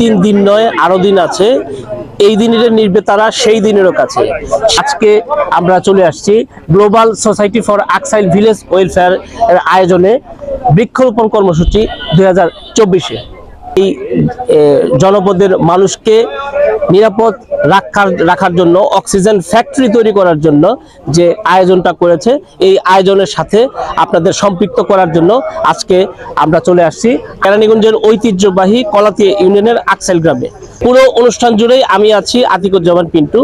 তিন দিন নয়, আরও দিন আছে। এই দিনের নির্বে তারা সেই দিনেরও কাছে। আজকে আমরা চলে আসছি global society for Aksail village welfare এর আয়োজনে বৃক্ষরোপণ কর্মসূচি দুই হাজার চব্বিশে। এই জনপদের মানুষকে নিরাপদ রাখার রাখার জন্য অক্সিজেন ফ্যাক্টরি তৈরি করার জন্য যে আয়োজনটা করেছে, এই আয়োজনের সাথে আপনাদের সম্পৃক্ত করার জন্য আজকে আমরা চলে আসছি কেরানীগঞ্জের ঐতিহ্যবাহী কলাতিয়া ইউনিয়নের আকসাইল গ্রামে। পুরো অনুষ্ঠান জুড়েই আমি আছি আতিকুজ্জামান পিন্টু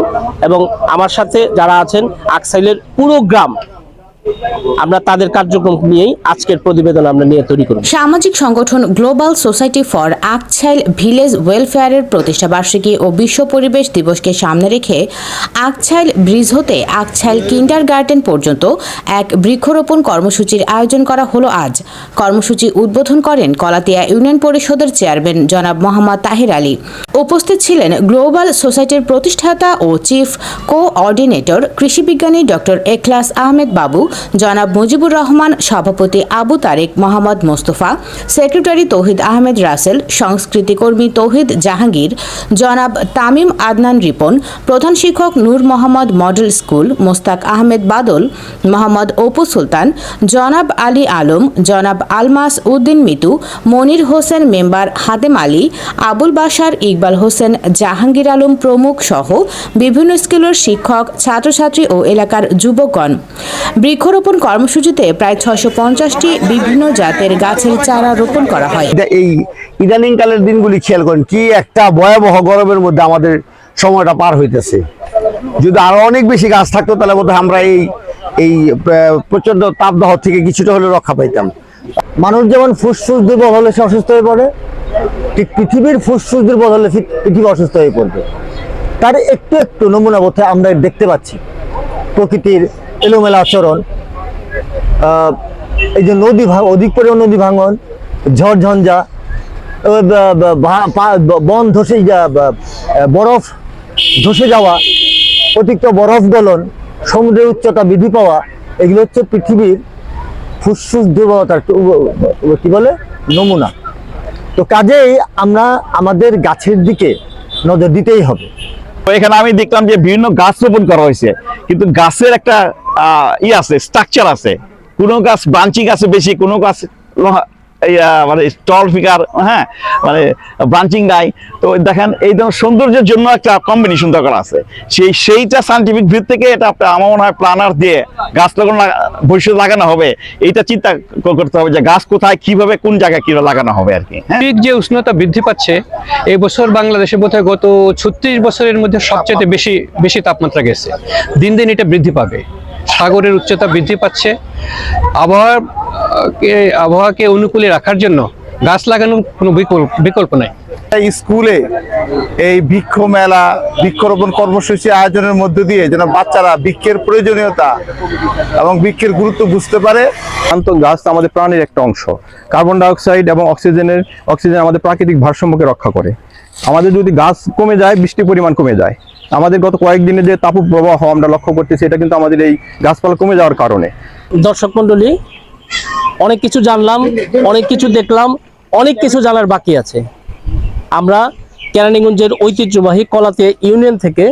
এবং আমার সাথে যারা আছেন আকসাইলের পুরো গ্রাম আমরা তাদের কার্যক্রম নিয়েই আজকের প্রতিবেদন আমরা নিয়ে তৈরি করব। সামাজিক সংগঠন global society for Aksail village ওয়েলফেয়ারের প্রতিষ্ঠা বার্ষিকী ও বিশ্ব পরিবেশ দিবসকে সামনে রেখে আকছাইল ব্রিজ হতে আকছাইল কিন্ডার গার্ডেন পর্যন্ত এক বৃক্ষরোপণ কর্মসূচির আয়োজন করা হলো আজ। কর্মসূচি উদ্বোধন করেন কলাতিয়া ইউনিয়ন পরিষদের চেয়ারম্যান জনাব মোহাম্মদ তাহির আলী। উপস্থিত ছিলেন গ্লোবাল সোসাইটির প্রতিষ্ঠাতা ও চিফ কোঅর্ডিনেটর কৃষিবিজ্ঞানী ডক্টর এখলাস আহমেদ বাবু জনাব মুজিবুর রহমান, সভাপতি আবু তারেক, মোহাম্মদ মোস্তফা, সেক্রেটারি তৌহিদ আহমেদ রাসেল সংস্কৃতিকর্মী তৌহিদ জাহাঙ্গীর, জনাব তামিম আদনান রিপন, প্রধান শিক্ষক নূর মোহাম্মদ মডেল স্কুল, মোস্তাক আহমেদ বাদল, মোহাম্মদ অপু সুলতান, জনাব আলী আলম, জনাব আলমাস উদ্দিন মিতু, মনির হোসেন মেম্বার হাতেম আলী, আবুল বাশার ইকবাল হোসেন, জাহাঙ্গীর আলম প্রমুখ সহ বিভিন্ন স্কুলের শিক্ষক, ছাত্রছাত্রী ও এলাকার যুবকগণ। বৃক্ষরোপণ কর্মসূচিতে প্রায় ছশো পঞ্চাশটি বিভিন্ন জাতের গাছের চারা রোপণ করা হয়। এই ইদানিং কালের দিনগুলি খেয়াল করেন, কি একটা ভয়াবহ গরমের মধ্যে আমাদের সময়টা পার হইতেছে। যদি আরও অনেক বেশি গাছ থাকতো, তাহলে বোধহয় আমরা এই এই প্রচণ্ড তাপদাহ থেকে কিছুটা হলে রক্ষা পাইতাম। মানুষ যেমন ফুসফুস দুর্বল হলে সে অসুস্থ হয়ে পড়ে, ঠিক পৃথিবীর ফুসফুস দুর্বল হলে পৃথি- পৃথিবী অসুস্থ হয়ে পড়বে। তার একটু একটু নমুনা বোধহয় আমরা দেখতে পাচ্ছি। প্রকৃতির এলোমেলা আচরণ এই যে নদী অধিক পরিমাণ নদী ভাঙন, ঝড় ঝঞ্ঝা ও ব- ব- ভা- পা- ব- বন ধসে বরফ ধসে যাওয়া, অতিরিক্ত বরফ গলন, সমুদ্রের উচ্চতা বৃদ্ধি পাওয়া, এগুলো হচ্ছে পৃথিবীর ফুসফুস দুর্বলতার কি বলে? নমুনা। তো কাজেই আমরা আমাদের গাছের দিকে নজর দিতেই হবে। তো এখানে আমি দেখলাম যে বিভিন্ন গাছ রোপণ করা হয়েছে। কিন্তু গাছের একটা আহ, ই আছে স্ট্রাকচার আছে। কোনো গাছ ব্রাঞ্চিং আছে বেশি কোনো গাছ লোহা- এই, আহ, মানে স্টল ফিগার হ্যাঁ মানে ব্রাঞ্চিং নাই। তো দেখেন, এই ধরনের সৌন্দর্যের জন্য একটা কম্বিনেশন দরকার আছে। সেই, সেইটা সাইন্টিফিক ভিত থেকে এটা একটা আমার মনে হয় প্ল্যানার দিয়ে গাছ লাগানো ভবিষ্যৎ লাগানো হবে। এইটা চিন্তা করতে হবে যে গাছ কোথায়, কীভাবে, কোন জায়গায় কীভাবে লাগানো হবে আর কি হ্যাঁ? সার্বিক যে উষ্ণতা বৃদ্ধি পাচ্ছে, এই বছর বাংলাদেশে বোধহয় গত ছত্রিশ বছরের মধ্যে সবচেয়ে বেশি বেশি তাপমাত্রা গেছে। দিন দিন এটা বৃদ্ধি পাবে। সাগরের উচ্চতা বৃদ্ধি পাচ্ছে। আবহাওয়াকে আবহাওয়াকে অনুকূলে রাখার জন্য গাছ লাগানোর কোনো বিকল্প বিকল্প নাই। এই স্কুলে এই বৃক্ষ মেলা বৃক্ষরোপণ কর্মসূচি আয়োজনের মধ্য দিয়ে যেন বাচ্চারা বৃক্ষের প্রয়োজনীয়তা এবং বৃক্ষের গুরুত্ব বুঝতে পারে। শান্ত গাছ আমাদের প্রাণের একটা অংশ। কার্বন ডাইঅক্সাইড এবং অক্সিজেনের অক্সিজেন আমাদের প্রাকৃতিক ভারসাম্যকে রক্ষা করে। আমাদের যদি গাছ কমে যায় বৃষ্টির পরিমাণ কমে যায়। আমাদের গত কয়েকদিনে যে তাপ তাপপ্রবাহ আমরা লক্ষ্য করতেছি এটা কিন্তু আমাদের এই গাছপালা কমে যাওয়ার কারণে। দর্শক মন্ডলী অনেক কিছু জানলাম, অনেক কিছু দেখলাম, অনেক কিছু জানার বাকি আছে। আমরা কেরানীগঞ্জের ঐতিহ্যবাহী কলাতিয়া ইউনিয়ন থেকে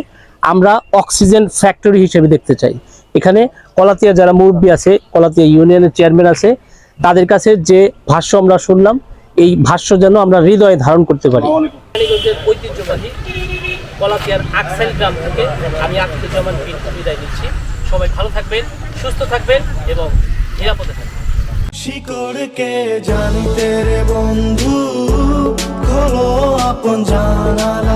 আমরা অক্সিজেন ফ্যাক্টরি হিসেবে দেখতে চাই। এখানে কলাতিয়া যারা মুরব্বী আছে, কলাতিয়া ইউনিয়নের চেয়ারম্যান আছে, তাদের কাছে যে ভাষ্য আমরা শুনলাম, এই ভাষ্য যেন আমরা হৃদয়ে ধারণ করতে পারি। সবাই ভালো থাকবেন, সুস্থ থাকবেন এবং নিরাপদে থাকবেন। শিকড়কে জানিতে রে বন্ধু খোলো আপন জানালা।